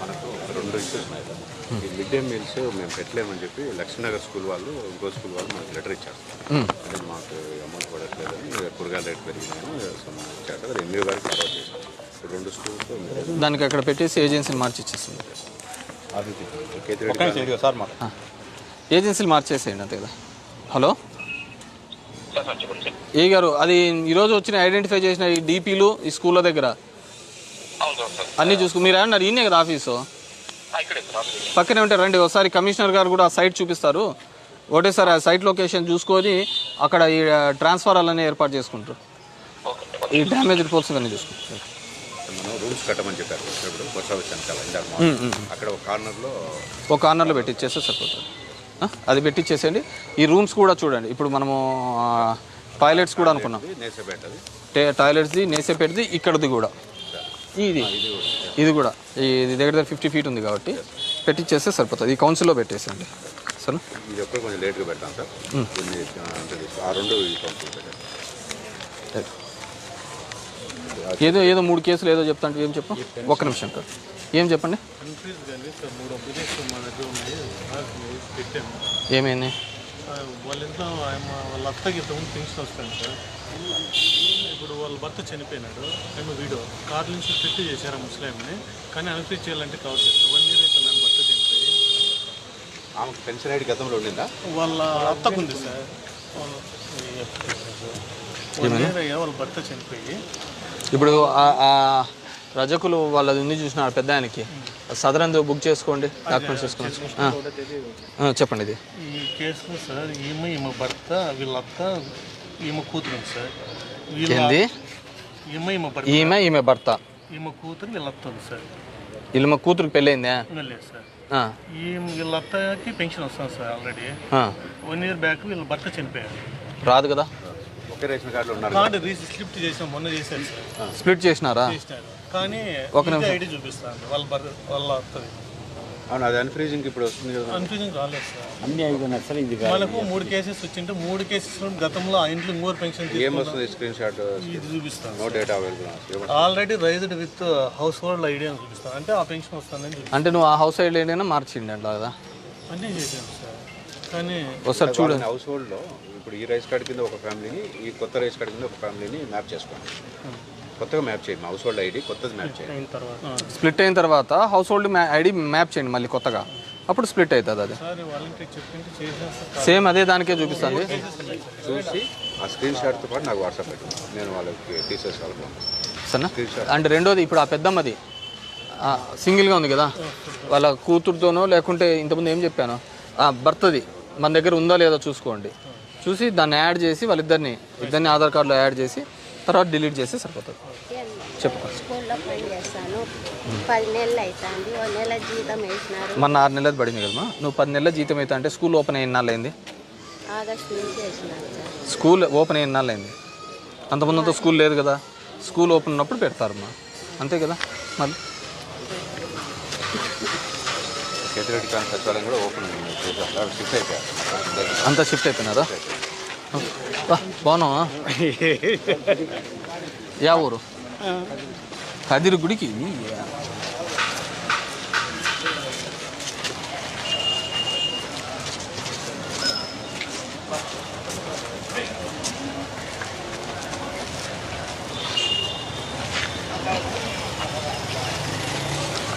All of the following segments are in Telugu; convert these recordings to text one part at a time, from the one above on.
మనకు రెండు ఇష్యూస్ ఉన్నాయి. ఈ మిడ్ డే మీల్స్ మేము పెట్టలేమని చెప్పి లక్ష్మీనగర్ స్కూల్ వాళ్ళు ఇంకో స్కూల్ వాళ్ళు మనకు లెటర్ ఇచ్చారు. అంటే మాకు అమౌంట్ పడట్లేదని కూరగాయల రేట్ పెరిగినాయని సమాధానం ఇచ్చారు. అది ఎంఈఓ గారికి ఫార్వర్డ్ చేశాం ఇప్పుడు రెండు స్కూల్స్ దానికి అక్కడ పెట్టేసి ఏజెన్సీని మార్చి మాకు ఏజెన్సీలు మార్చేసేయండి అంతే కదా. హలో? ఏ గారు అది ఈరోజు వచ్చిన ఐడెంటిఫై చేసిన ఈ డీపీలు ఈ స్కూళ్ళ దగ్గర? అవును సార్ సార్. అన్నీ చూసుకో మీరు అన్నారు ఈయనే కదా ఆఫీసు? పక్కనే ఉంటే రండి ఒకసారి కమిషనర్ గారు కూడా ఆ సైట్ చూపిస్తారు. ఒకటేసారి ఆ సైట్ లొకేషన్ చూసుకొని అక్కడ ఈ ట్రాన్స్ఫారాలన్నీ ఏర్పాటు చేసుకుంటారు. ఓకే. ఈ డ్యామేజ్ రిపోర్ట్స్ ఇవన్నీ చూసుకుంటారు. కట్టమని చెప్పారు. ఇందాక. అక్కడ ఒక కార్నర్లో ఒక కార్నర్లో పెట్టిచ్చేస్తే సరిపోతుంది? అది పెట్టిచ్చేసేయండి. ఈ రూమ్స్ కూడా చూడండి. ఇప్పుడు మనము టాయిలెట్స్ కూడా అనుకున్నాం. టాయిలెట్స్ది నేసేపేటది. ఇక్కడది కూడా. ఇది. ఇది కూడా. ఇది దగ్గర దగ్గర ఫిఫ్టీ ఫీట్ ఉంది కాబట్టి పెట్టిచ్చేస్తే సరిపోతుంది. ఈ కౌన్సిల్లో పెట్టేసేయండి. సరే ఇది కొంచెం లేట్గా పెట్టాం సార్. ఆ, రెండు ఏదో ఏదో మూడు కేసులు ఏదో చెప్తా అంటే ఏం చెప్పు? ఒక్క నిమిషం కాదు ఏం చెప్పండి? ఏమైంది? వాళ్ళ ఇంట్లో వాళ్ళ అత్తకి ఇంతకుముందు పెన్షన్ వస్తాను సార్ ఇప్పుడు వాళ్ళ భర్త చనిపోయినాడు మేము వీడియో కార్ నుంచి ఫిట్ చేశారు ఆ ముస్లింని కానీ అన్ఫ్రీజ్ చేయాలంటే కావచ్చు వన్ ఇయర్ అయితే నా భర్త చనిపోయి ఆమెకు పెన్షన్ ఐడి గతంలో ఉండిందా? వాళ్ళ అత్తకు ఉంది సార్. వన్ ఇయర్ అయ్యా వాళ్ళ భర్త చనిపోయి ఇప్పుడు రజకులు వాళ్ళది ఉంది చూసిన పెద్ద ఆయనకి. సదరంతో బుక్ చేసుకోండి డాక్యుమెంట్స్ చేసుకోండి చెప్పండి ఇది. ఈ కేసులో సార్ ఈమె ఈమె భర్త వీళ్ళ అత్త ఈమె కూతురు సార్. వీళ్ళ ఏంది? ఈమె ఈమె భర్త. ఈమె ఈమె భర్త. ఈమె కూతురు వీళ్ళ అత్త ఉంది సార్. వీళ్ళు మా కూతురికి పెళ్ళయిందా ఇంకా లేదు సార్. ఈ వీళ్ళ అత్తకి పెన్షన్ వస్తుంది sir already. One year back వీళ్ళ భర్త చనిపోయారు రాదు కదా? ఒకే రేషన్ కార్డులో ఉన్నారు కార్డు రీసెంట్ స్లిప్ట్ చేసాం మొన్న చేశారు సార్. స్ప్లిట్ చేసినారా? చేసినారు. కానీ ఒక నిమిషం. ఐడి చూపిస్తాను వాళ్ళ వాళ్ళ అవును అది అన్ఫ్రీజింగ్ ఇప్పుడు వస్తుంది కదా. కన్ఫ్యూజన్ రాలేదు సార్. అన్ని అయిపోయినాయి సార్ ఇది మనకు మూడు కేసెస్ వచ్చింటే మూడు కేసెస్ గతంలో ఆ ఇంట్లో ఇంకోరు పెన్షన్ ఏం వస్తుంది స్క్రీన్ షాట్ ఇది చూపిస్తాను no data available already raised with household ID అని చూపిస్తాను. అంటే ఆ పెన్షన్ వస్తుందని చూపిస్తాను. అంటే నువ్వు ఆ హౌస్ సైడ్ ఏంటైనా మార్చిండి అట్లా కదా? అన్నీ చేశాను కానీ ఒకసారి చూడండి. హౌస్ హోల్డ్లో ఇప్పుడు ఈ రైస్ కార్డ్ కింద ఒక ఫ్యామిలీని ఈ కొత్త రైస్ కార్డ్ కింద ఒక ఫ్యామిలీని మ్యాప్ చేసుకోండి. కొత్తగా మ్యాప్ చేయండి హౌస్ హోల్డ్ ఐడి కొత్తది మ్యాప్ చేయండి. అయిన తర్వాత. స్ప్లిట్ అయిన తర్వాత హౌస్ హోల్డ్ ఐడి మ్యాప్ చేయండి మళ్ళీ కొత్తగా. అప్పుడు స్ప్లిట్ అవుతుంది అది. సేమ్ అదే దానికే చూపిస్తుంది చూసి ఆ స్క్రీన్ షాట్తో పాటు నాకు వాట్సాప్ పెట్టండి నేను వాళ్ళకి టీచర్స్ వాళ్ళకి సరేనా? అండ్ రెండోది ఇప్పుడు ఆ పెద్దమ్మది. ఆ, సింగిల్గా ఉంది కదా. వాళ్ళ కూతురుతోనో లేకుంటే ఇంతకుముందు ఏం చెప్పాను? ఆ భర్తది. మన దగ్గర ఉందో లేదో చూసుకోండి. చూసి దాన్ని యాడ్ చేసి వాళ్ళిద్దరిని ఇద్దరిని ఆధార్ కార్డులో యాడ్ చేసి తర్వాత డిలీట్ చేసి సరిపోతుంది. చెప్పు. స్కూల్లో పని చేస్తాను. పది నెలలు అవుతుంది ఓ నెల జీతం వేసినారు. మొన్న ఆరు నెలలు పడింది కదమ్మా. నువ్వు పది నెలల జీతం అయితే అంటే స్కూల్ ఓపెన్ అయిన నాళ్ళు అయింది? ఆగస్ట్ నుంచి వేసినారు సార్. స్కూల్ ఓపెన్ అయిన నాళ్ళు అయింది? అంతకుముందంతా స్కూల్ లేదు కదా. స్కూల్ ఓపెన్ ఉన్నప్పుడు పెడతారమ్మా. అంతే కదా. మళ్ళీ కేతిరెడ్డి కాన్ సచివాలయం కూడా ఓపెన్ చేశారు షిఫ్ట్ అయిపోయారు అంతా షిఫ్ట్ అయిపోయినారా? బాగున్నావా? యా ఊరు? కదిరి గుడికి?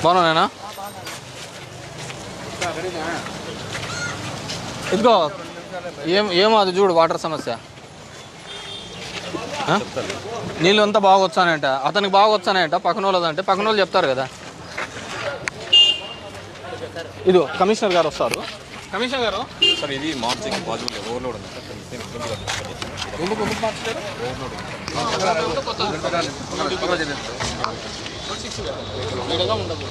బాగున్నానా ఇదిగో ఏం ఏమో అది చూడు వాటర్ సమస్య? నీళ్ళు అంతా బాగా వచ్చానంట అతనికి బాగా వచ్చానంట పక్కన వాళ్ళది అంటే పక్కన వాళ్ళు చెప్తారు కదా. ఇది కమిషనర్ గారు వస్తారు. కమిషనర్ గారు? సార్ ఇది మార్చింగ్ పాజిబుల్ ఓవర్లోడ్ ఉంది సార్ ఎందుకు ఎందుకు మార్చలేరు? విడిగా ఉండదు.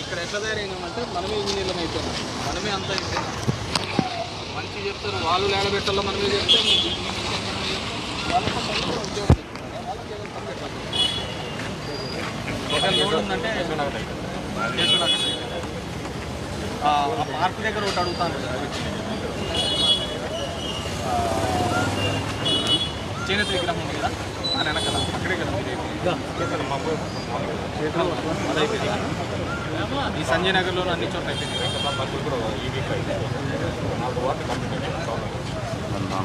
ఇక్కడ ఎట్లా తయారైనామంటే మనమే ఇంజనీర్లం అయిపోయినాం మనమే అంతా అయిపోయినాం మంచి చెప్తారు వాళ్ళు లేడబెట్టాలో మనమే చెప్తాం వాళ్ళకి సొంత ఉద్యోగం ఇస్తున్నారు. వాళ్ళకి ఏదో పని పెట్టాలి. రోడ్ ఉందంటే కేశవనగర్ దగ్గర. ఆ పార్క్ దగ్గర ఒకటి అడుగుతాను చేనేత విగ్రహం ఉంది కదా ఆయన వెనకాల అక్కడే కదా మీరు ఈ సంజయ్ నగర్లో అన్ని చోట్ల అయిపోయింది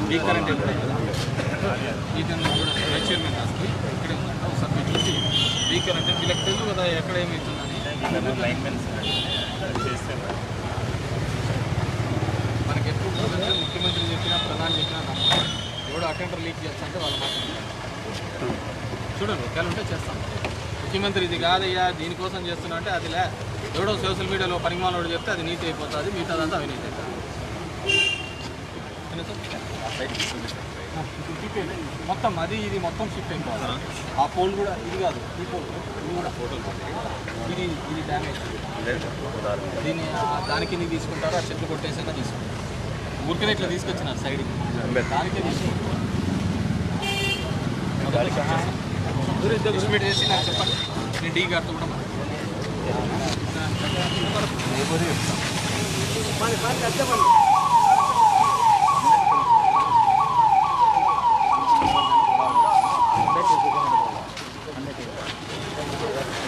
ఈ కరెంట్ ఎప్పుడు ఈ చైర్మన్ కాస్త మీరు చూసి వీకర్ అంటే వీళ్ళకి తెలుసు కదా ఎక్కడ ఏమవుతుందని మనకి ఎప్పుడు ముఖ్యమంత్రి చెప్పినా ప్రధాని చెప్పినా నమ్మకం. ఎవడో అటెండర్ లీక్ చేస్తా వాళ్ళ మాట చూడండి ఒకవేళ ఉంటే చేస్తాం. ముఖ్యమంత్రి ఇది కాదయ్యా దీనికోసం చేస్తున్నా అంటే అది లే. ఎవడో సోషల్ మీడియాలో పరిమాణం చెప్తే అది నీతి అయిపోతుంది మిగతాదంతా అవినీతి అవుతుంది మొత్తం అది ఇది మొత్తం షిఫ్ట్ అయిపోవాలి. ఆ పోల్ కూడా ఇది కాదు ఈ పోల్ ఇది కూడా ఇది ఇది డ్యామేజ్ దీన్ని దానికి నీ తీసుకుంటారు ఆ చెట్లు కొట్టేసాక తీసుకుంటారు. ఊరికనే ఇట్లా తీసుకొచ్చినారు సైడ్ దానికే తీసుకుంటారు. చేసి నాకు చెప్పండి. నేను డీ గారితో కూడా మాట్లాడతాను.